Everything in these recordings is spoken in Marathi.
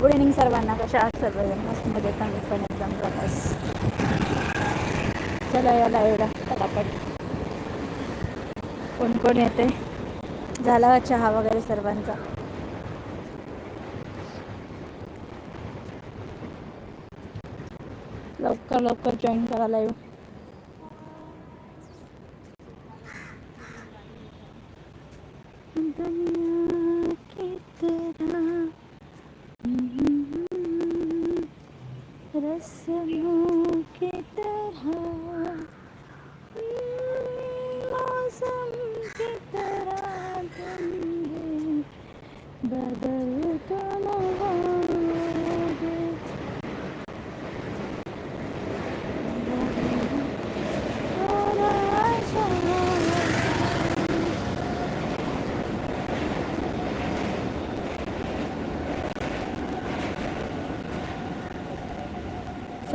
गुड इव्हनिंग सर्वांना. कशा आहात सर्वजण मस्त मजेत आम्ही पण एकदम प्रवास. चला याला एवढा पटापट. कोण कोण येते? झाला चहा वगैरे सर्वांचा? लवकर लवकर जॉईन करा येऊ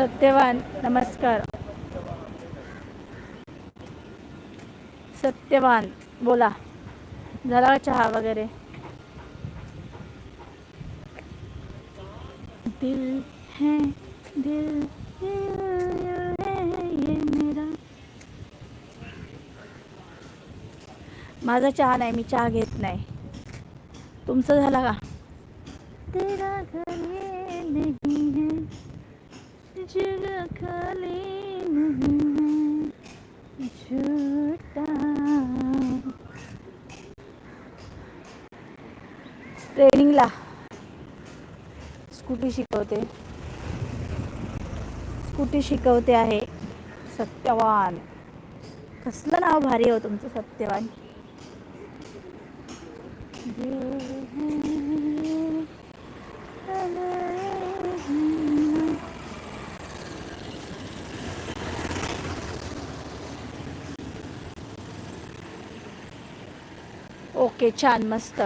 सत्यवान नमस्कार. सत्यवान बोला. झाला का चहा वगैरे? दिल है दिल ये मेरा. माझा चहा नाही मी चहा घेत नाही. तुमचं झाला का? तेरा घर ये नहीं है जगह खाली नहीं है झूठा ट्रेनिंगला स्कूटी शिकवते? स्कूटी शिकवते आहे? सत्यवान. कसलं नाव भारी हो तुमचं सत्यवान. ओके छान मस्त.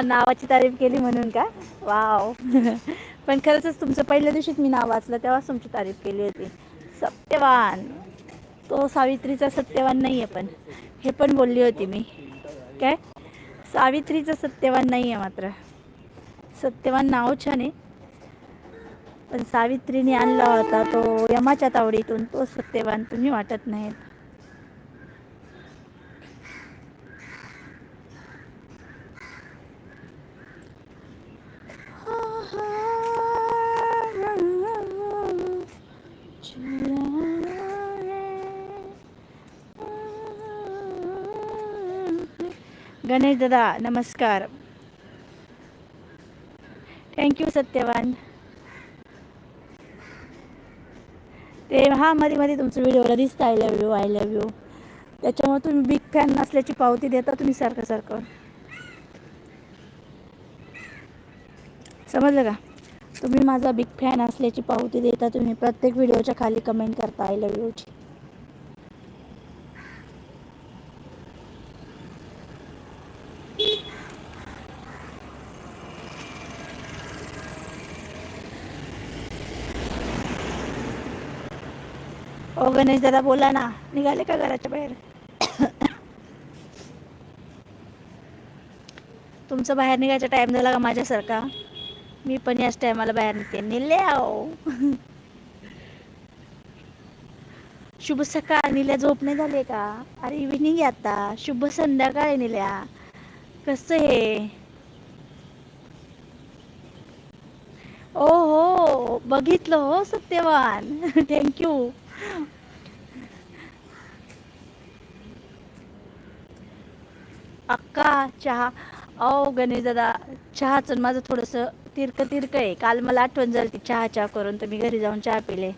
नावाची तारीफ केली म्हणून का? वाव पण खरंच तुमचं पहिल्या दिवशीच मी नाव वाचलं तेव्हाच तुमची तारीफ केली होती. सत्यवान. तो सावित्रीचा सत्यवान नाही आहे पण. हे पण बोलली होती मी. काय? सावित्रीचं सत्यवान नाही आहे मात्र. सत्यवान नाव छान आहे. पण सावित्रीने आणला होता तो यमाच्या तावडीतून. तो सत्यवान तुम्ही वाटत नाहीत. गणेश दादा नमस्कार. Thank you Satyawan. ते हा मध्ये मध्ये तुमचं व्हिडिओला दिसतं I love you I love you त्याच्यामुळे तुम्ही बिग फॅन नसल्याची पावती देता तुम्ही सारखं सारखं. समजलं का? तुम्ही माझा बिग फॅन असल्याची पावती देता तुम्ही. प्रत्येक व्हिडिओच्या खाली कमेंट करता आय लव्ह यूची गणेश दादा बोला ना. निघाले का घराच्या बाहेर? तुमचं बाहेर निघायचा टाईम झाला का माझ्यासारखा? मी पण याच टायमाला बाहेर निघते. निल्या शुभ सकाळ निल्या. झोप नाही झाले का? अरे इव्हिनिंग आता. शुभ संध्याकाळ आहे निल्या. कसं हे? ओ हो बघितलं हो सत्यवान. थँक्यू का चहा? अहो गणेश दादा चहाचं माझं थोडंसं तिरक तिरक आहे. काल मला आठवण झाली ती चहा चहा करून. तर मी घरी जाऊन चहा पिले.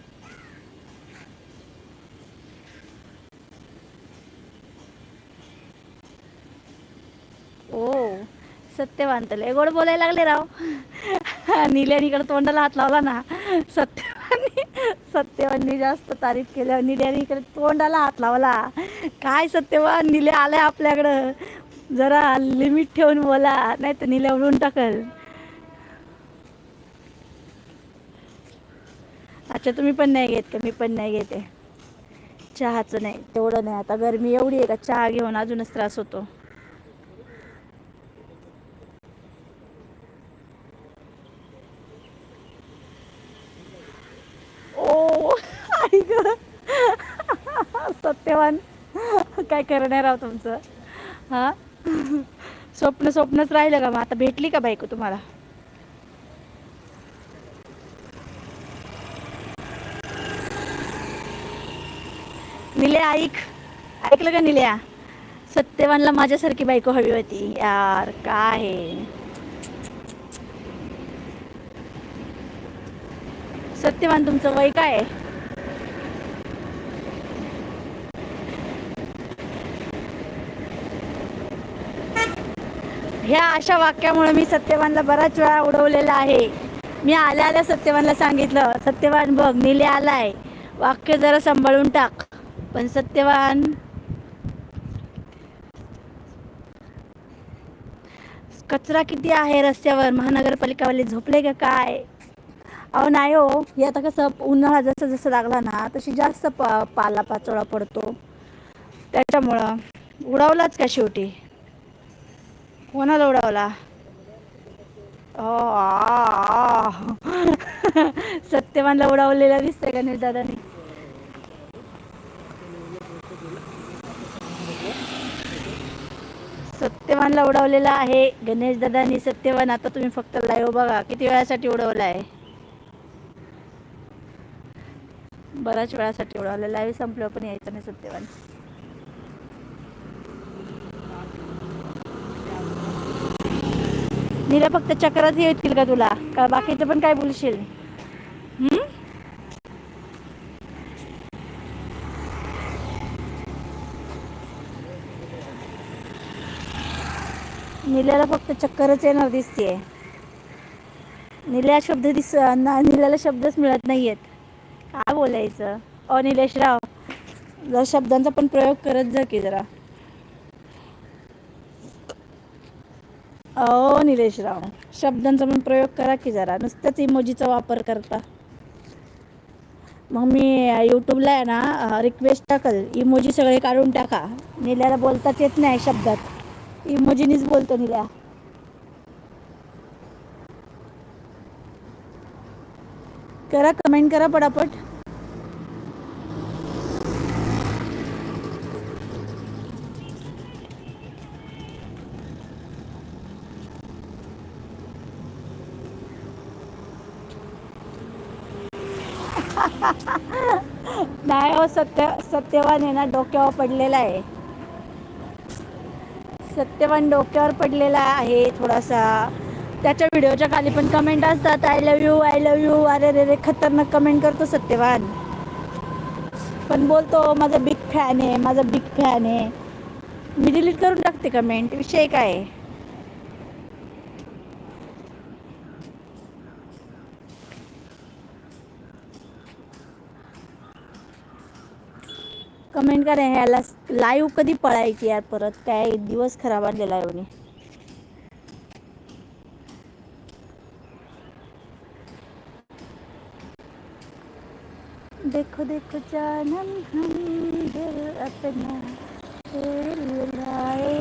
ओ सत्यवान तर गोड बोलायला लागले राव. निल्यानीकडे तोंडाला हात लावला ना. सत्यवानी सत्यवानी जास्त तारीफ केल्यावर निल्यानीकडे तोंडाला हात लावला. काय सत्यवान निल्या आलाय आपल्याकडं. जरा लिमिट ठेवून बोला नाही तर निलवडून टाकल. अच्छा तुम्ही पण नाही घेत का? मी पण नाही घेते. चहाचं नाही तेवढं नाही. आता गरमी एवढी आहे का चहा घेऊन अजूनच त्रास होतो. ओ ऐक सत्यवान. काय करणार आहोत तुमचं? हां? स्वप्न स्वप्नच राहिलं का मग? आता भेटली का बायको तुम्हाला? निल्या ऐक. ऐकलं का निल्या? सत्यवानला माझ्यासारखी बायको हवी होती. यार काय आहे? सत्यवान तुमचं वय काय आहे? ह्या अशा वाक्यामुळे मी सत्यवानला बराच वेळा उडवलेला आहे. मी आल्या आल्या सत्यवानला सांगितलं सत्यवान बघ निले आलाय. वाक्य जरा सांभाळून टाक. पण सत्यवान कचरा किती आहे रस्त्यावर? महानगरपालिकावाले झोपले का काय? अहो नाही हो. हे आता कसं उन्हाळा जसं जसं लागला ना तशी जास्त पा पाला पाचोळा पडतो. त्याच्यामुळं उडवलाच का शेवटी? कोणाला उडवला ओ, आ, आ. सत्यवानला उडावलेला दिसतंय गणेश निर्दादाने सत्यवानला उडवलेला आहे गणेश दादानी सत्यवान आता तुम्ही फक्त लाईव्ह बघा किती वेळासाठी उडवला आहे बऱ्याच वेळासाठी उडवला लाईव्ह संपलं पण यायचं नाही सत्यवान निरा फक्त चक्रात येतील का तुला? का बाकीचं पण काय बोलशील? हम्म? निल्याला फक्त चक्करच येणार दिसते निल्या शब्द दिस ना निल्याला शब्दच मिळत नाही आहेत काय बोलायचं? अ निलेशराव जरा शब्दांचा पण प्रयोग करत जा की जरा. अ निलेशराव शब्दांचा पण प्रयोग करा की जरा. नुसत्याच इमोजीचा वापर करता. मग मी यूट्यूबला आहे ना रिक्वेस्ट टाकल. इमोजी सगळे काढून टाका. निल्याला बोलताच येत नाही शब्दात. इमोजीनीच बोलतो निल्या. करा कमेंट करा पटापट. नाही हो सत्य सत्यवान आहे ना डोक्यावर पडलेला आहे. सत्यवान डोक्यावर पडलेला आहे थोडासा. त्याच्या व्हिडिओच्या खाली पण कमेंट असतात I love you I love you अरे रे रे खतरनाक कमेंट करतो सत्यवान. पण बोलतो माझा बिग फॅन आहे माझा बिग फॅन आहे. मी डिलीट करून टाकते कमेंट विषय काय? आहे कमेंट करा ह्याला लाईव्ह कधी पळायची यार परत? काय दिवस खराब आले लाईव्हने देखो देखो जानम हम दिल अपना तेरे लाए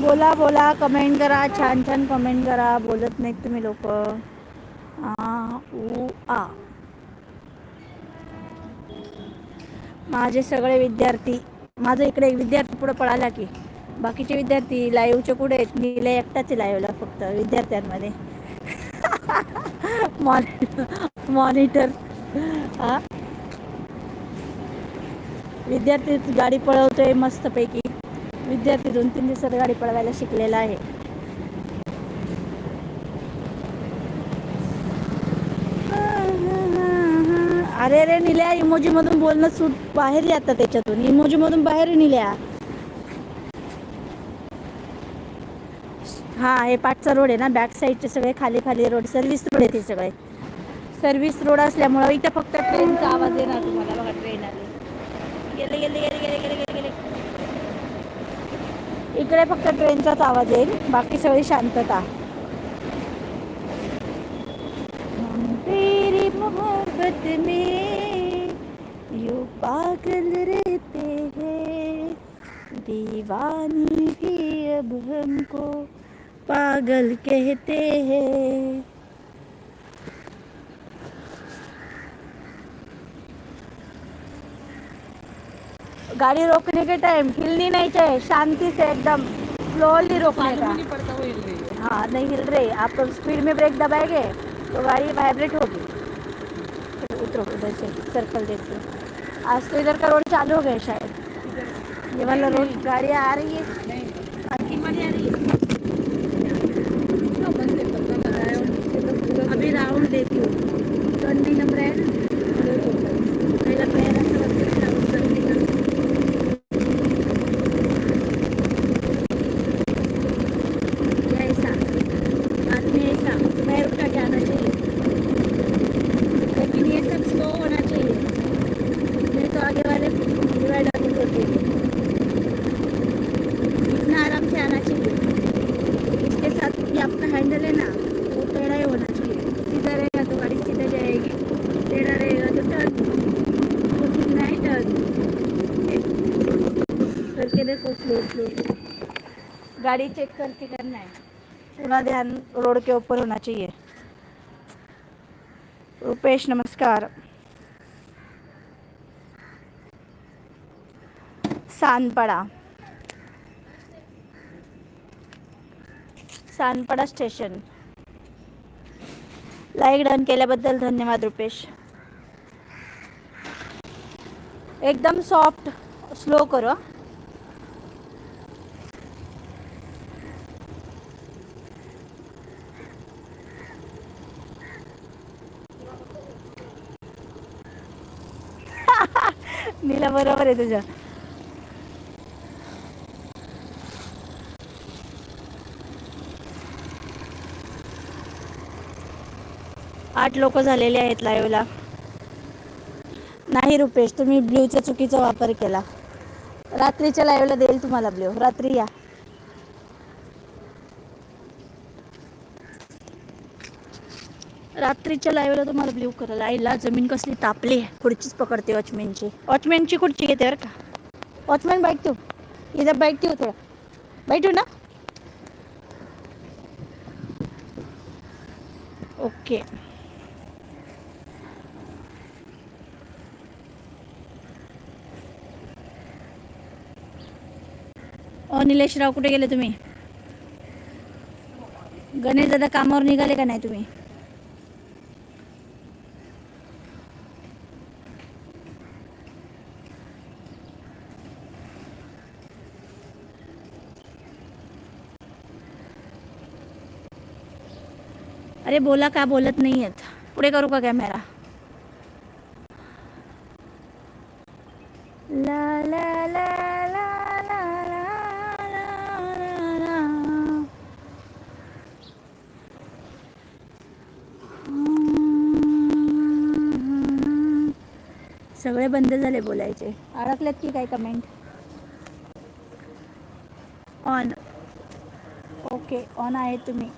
बोला बोला कमेंट करा छान छान कमेंट करा बोलत नाहीत तुम्ही लोक. आ माझे सगळे विद्यार्थी माझं इकडे एक विद्यार्थी पुढे पळाला की बाकीचे विद्यार्थी लाईव्हचे कुठे आहेत. लय एकटाच लाईव्हला फक्त विद्यार्थ्यांमध्ये. मॉनिटर हा. विद्यार्थी गाडी पळवतोय मस्तपैकी. विद्यार्थी दोन तीन दिवसात गाडी पळवायला शिकलेला आहे. अरे अरे निल्या इमोजी मधून बोलणं सूट बाहेर ये आता त्याच्यातून. इमोजी मधून बाहेर निल्या. हा हे पाठचा रोड आहे ना बॅक साईडचे सगळे खाली खाली रोड सर्व्हिस रोड आहे ते सगळे. सर्व्हिस रोड असल्यामुळं इथं फक्त ट्रेनचा आवाज येणार तुम्हाला बघा ट्रेन आली. गेले गेले गेले गेले गेले गेले गेले. इकडे फक्त ट्रेनचाच आवाज येईल बाकी सगळी शांतता. मोहब्बत में यू पागल रहते हैं। दीवानी भी अब हमको पागल कहते हैं। गाड़ी रोकने के टाइम हिलनी नहीं चाहिए शांति से एकदम स्लोली रोकने का। हाँ। नहीं हिल रही। आप तो स्पीड में ब्रेक दबाएँगे तो गाड़ी वाइब्रेट होगी। उधर से सर्कल देखते हैं। आज तो इधर का रोड चालू हो गया शायद. ये वाला रोड गाड़ियाँ आ रही है नहीं पार्किंग वाली आ रही है इतना बंद है पता लगाया और तो पूरा अभी राउंड देती हूँ टर्न नहीं नंबर है ना पहिला पैर असं वरती राऊंड करते का ये ऐसा बाद में ऐसा पैर उठा के आना चाहिए लेकिन ये सब स्लो होना चाहिए नहीं तो आगे वाले डिवाइडर नहीं होते इतना आराम से आना चाहिए इसके साथ ये अपना हैंडल है ना वो टेढ़ा ही होना चाहिए सीधा रहेगा तो गाड़ी सीधा जाएगी टेढ़ा रहेगा तो टर्न तो फिर नहीं टर्न करके देखो स्लो स्लो गाड़ी चेक करके करना है पूरा ध्यान रोड के ऊपर होना चाहिए. रुपेश नमस्कार. Sanpada. Sanpada station like done केल्याबद्दल धन्यवाद रुपेश. एकदम सॉफ्ट स्लो करो हं. नीला बरोबर आहे तुझ्या. आठ लोक झालेले आहेत लाईव्हला नाही रुपेश तुम्ही ब्ल्यूचा चुकीचा वापर केला. रात्रीच्या लाईव्हला देईल तुम्हाला ब्ल्यू. रात्री या. रात्रीच्या लाईव्हला तुम्हाला ब्ल्यू करेल आईला जमीन कसली तापली आहे. खुर्चीच पकडते वॉचमॅनची. वॉचमॅनची खुर्ची घेते बरं का? वॉचमॅन बाईक तू इथं बाईक ठेव थोडा. बाईक ठेव ना. ओके. ओ निलेशराव कुठे गेले तुम्ही? गणेश दादा कामावर निघाले का नाही तुम्ही? अरे बोला का बोलत नाही आहेत पुढे करू का कॅमेरा सगळे बंद झाले बोलायचे. अडकलेत की काय कमेंट ऑन ओके ऑन आहे तुम्ही.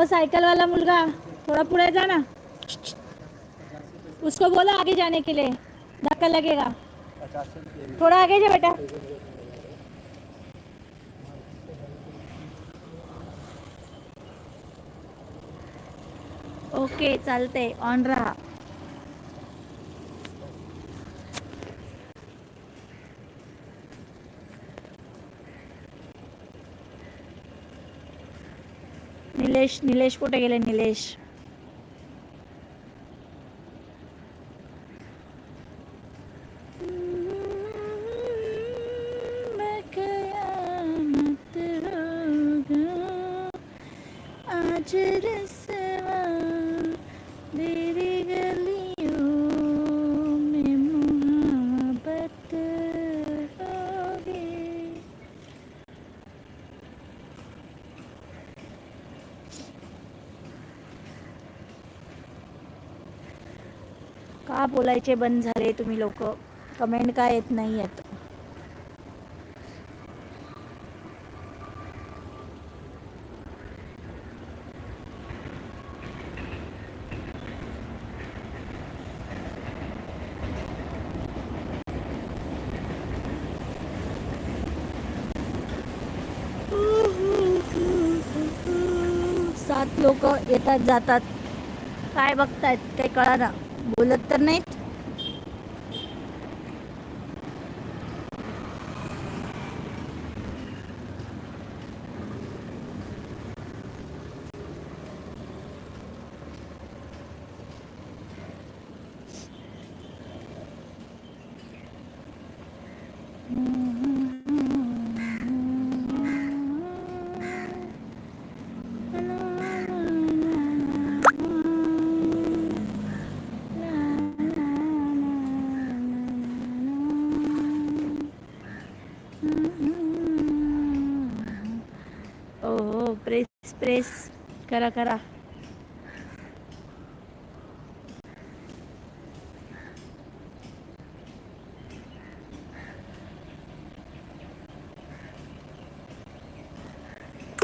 ओ साइकिल वाला मुलगा थोड़ा पुढे जा ना. उसको बोला आगे जाने के लिए. धक्का लगेगा. थोड़ा आगे जा बेटा. ओके चालते ऑन राहा. নীলেশ নীলেশ পটে গেলেন নীলেশ। बोलायचे बंद झाले तुम्ही लोक कमेंट काय येत नाही आहेत? सात लोक येतात जातात. काय बघतायत काही कळा ना बोलत तर नाहीत. करा करा.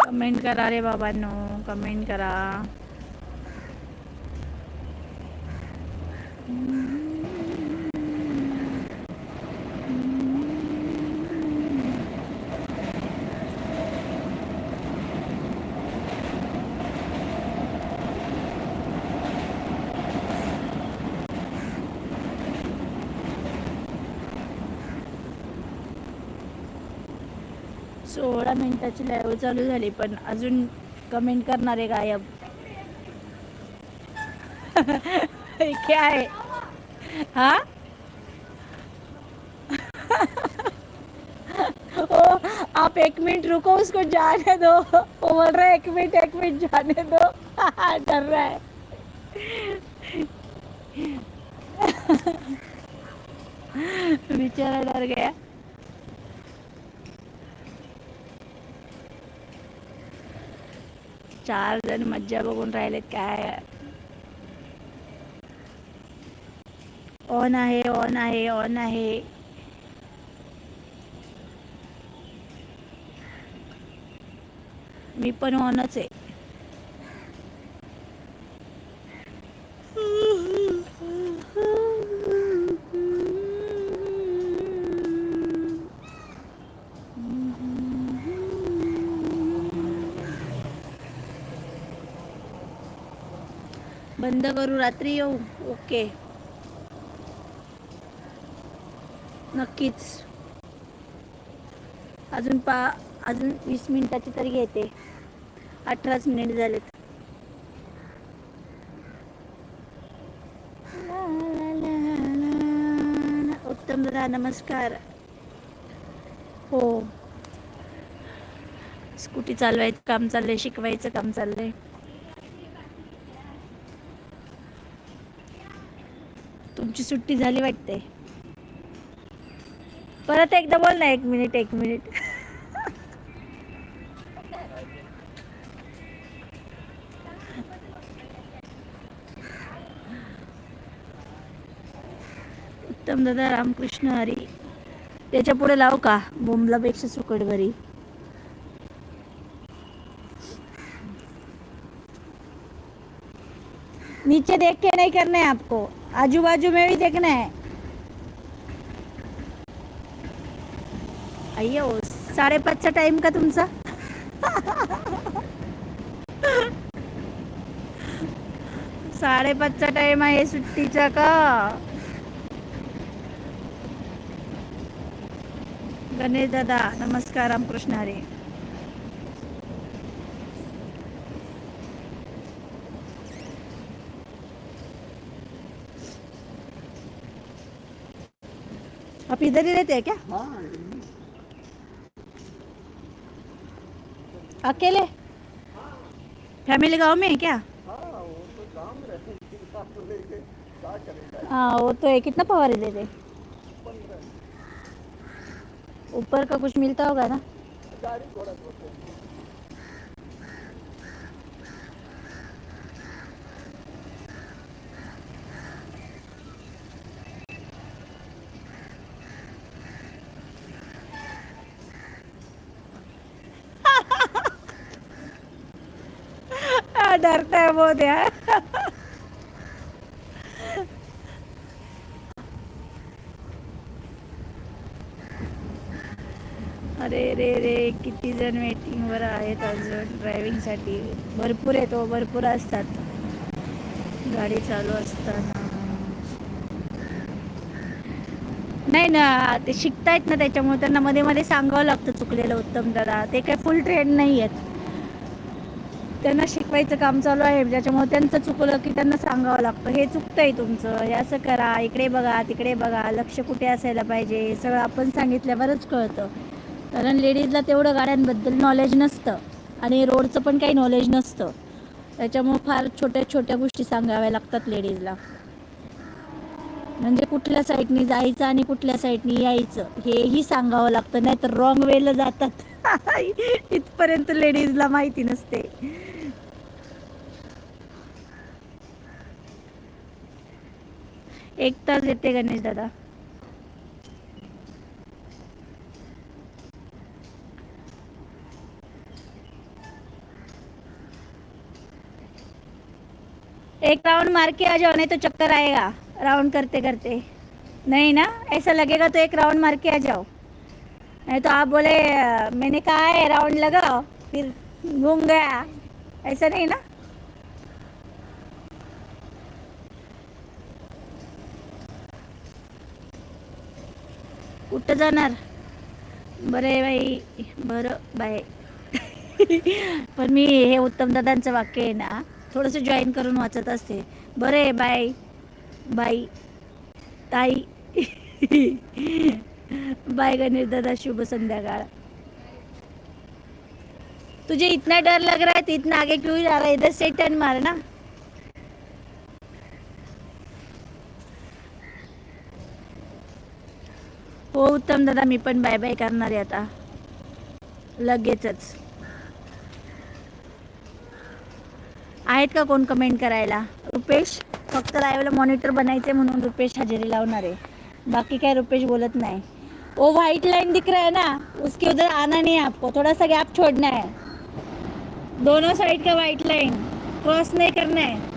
कमेंट करा रे बाबांनो. कमेंट करा. सोळा मिनिटाची लाईव्ह चालू झाली पण अजून कमेंट करणारे गायब. हे क्या आहे. हा? ओ आप एक मिनट रुको उसको जाने दो. वो बोल रहा है एक मिनट एक मिनट जाने दो. डर रहा है. बेचारा डर गया. चार जण मज्जा बघून राहिलेत काय? ऑन आहे ऑन आहे ऑन आहे. मी पण ऑनच आहे. बंद करू रात्री येऊ. ओके. नक्कीच. अजून पा अजून वीस मिनिटाची तरी घेते. अठराच मिनिट झालेत. उत्तम दादा नमस्कार. हो. स्कूटी चालवायचं काम चाललंय शिकवायचं काम चाललंय तुमची सुट्टी झाली वाटते परत एकदा बोल ना एक मिनिट एक मिनिट. उत्तम दादा रामकृष्ण हरी. त्याच्या पुढे लाव का? बोंबलापेक्षा सुकट घरी नीचे देख के नहीं करना है आपको? आजू बाजू में भी देखना है। अय्यो साडेपाचचा टाइम का तुमचा साडेपाचचा टाइम आहे सुट्टीचा का। गणेश दादा नमस्कार रामकृष्ण हरे। आप इधर ही रहते हैं क्या? अकेले? फैमिली गाँव में है क्या? हाँ वो तो है। कितना पवार देते ऊपर का कुछ मिलता होगा ना? डरता है बहुत यार अरे रे रे किती जण वेटिंगवर आहेत अजून ड्रायव्हिंगसाठी भरपूर येतो हो, भरपूर असतात. गाडी चालू असताना. नाही ना ते शिकतायत ना त्याच्यामुळे त्यांना मध्ये मध्ये सांगावं लागतं चुकलेलं उत्तम दादा. ते काय फुल ट्रेंड नाही आहेत त्यांना शिकवायचं काम चालू आहे. ज्याच्यामुळे त्यांचं चुकलं की त्यांना सांगावं लागतं. हे चुकतंय तुमचं. हे असं करा. इकडे बघा तिकडे बघा. लक्ष कुठे असायला पाहिजे? हे सगळं आपण सांगितल्यावरच कळतं. कारण लेडीजला तेवढं गाड्यांबद्दल नॉलेज नसतं. आणि रोडचं पण काही नॉलेज नसतं. त्याच्यामुळे फार छोट्या छोट्या गोष्टी सांगाव्या लागतात लेडीजला. म्हणजे कुठल्या साईडनी जायचं आणि कुठल्या साईडनी यायचं हेही सांगावं लागतं. नाही तर रॉंग वेला जातात. इथपर्यंत लेडीजला माहिती नसते. एक तास येते गणेश दादा. एक राउंड मार के आ जाओ नहीं तो चक्कर आएगा. राउंड करते करते नहीं ना? ऐसा लगेगा तो एक राउंड मार के आ जाओ. नहीं तो आप बोले मैंने कहा है राउंड लगाओ फिर घूम गया. ऐसा नहीं ना? कुठं जाणार? बरं आहे बाई बरं बाय. पण मी हे उत्तम दादांचं वाक्य आहे ना थोडंसं जॉईन करून वाचत असते. बरं आहे बाय. बाई. ताई. बाय गणेश दादा शुभ संध्याकाळ. तुझे इतना डर लग रहा है तो इतना आगे क्यों जा रहा है? इधर से टर्न मार ना. हो उत्तम दादा मी पण बाय बाय करणार आहे आता. लगेचच. आहेत का कोण कमेंट करायला? रुपेश फक्त लाईव्हला मॉनिटर बनायचे म्हणून रुपेश हजेरी लावणार आहे. बाकी काय रुपेश बोलत नाही. वो व्हाइट लाइन दिख रहा है ना उसके उधर आना नहीं है आपको थोड़ा सा गैप छोड़ना है। दोनों साइड का व्हाइट लाइन क्रॉस नहीं करना है।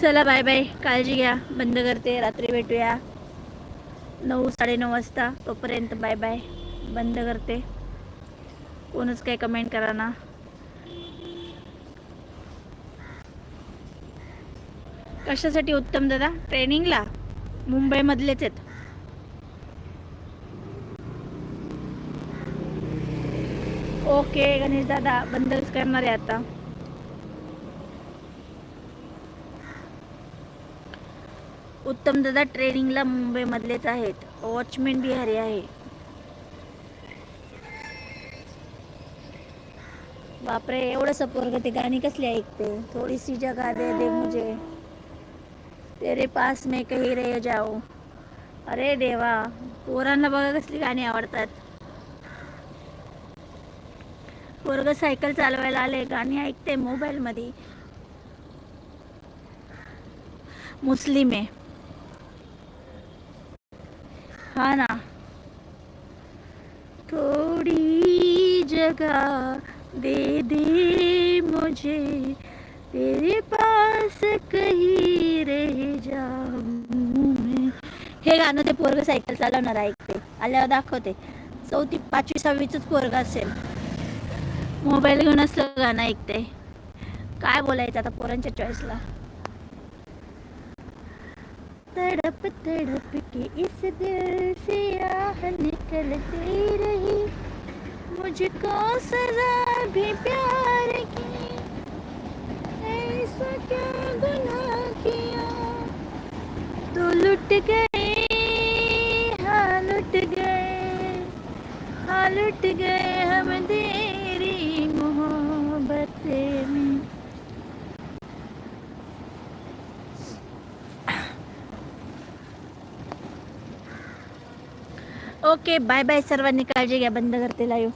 चला बाय बाय काळजी घ्या बंद करते रात्री भेटूया नऊ साडेनऊ वाजता. तोपर्यंत बाय बाय बंद करते. कोणच काही कमेंट करा ना. कशासाठी उत्तम दादा? ट्रेनिंगला? मुंबईमधलेच आहेत. ओके गणेश दादा बंदच करणार आहे आता. उत्तम दादा ट्रेनिंगला मुंबईमधलेच आहेत. वॉचमॅन बिहारी आहे. बापरे एवढं पोरग ते गाणी कसली ऐकते? थोडीशी जगा दे दे मुझे. तेरे पास में कही रे जाओ अरे देवा पोरांना बघा कसली गाणी आवडतात. पोरग सायकल चालवायला आले गाणी ऐकते मोबाईल मध्ये मुस्लिम आहे. हा ना थोड़ी जगह दे दे मुझे। तेरे पास कहीं रह जाऊं हे गाणं ते पोरग सायकल चालवणार ऐकते आल्यावर दाखवते. चौथी पाचवी सहावीच पोरग असेल. मोबाईल घेऊन असलं गाणं ऐकते. काय बोलायचं आता पोरांच्या चॉईसला तड़प तड़प के इस दिल से आह निकलती रही। मुझको सजा भी प्यार की, ऐसा क्या गुनाह किया? तो लुट गए ओके बाय बाय सर्वांनी काळजी घ्या. बंद करते लाईव्ह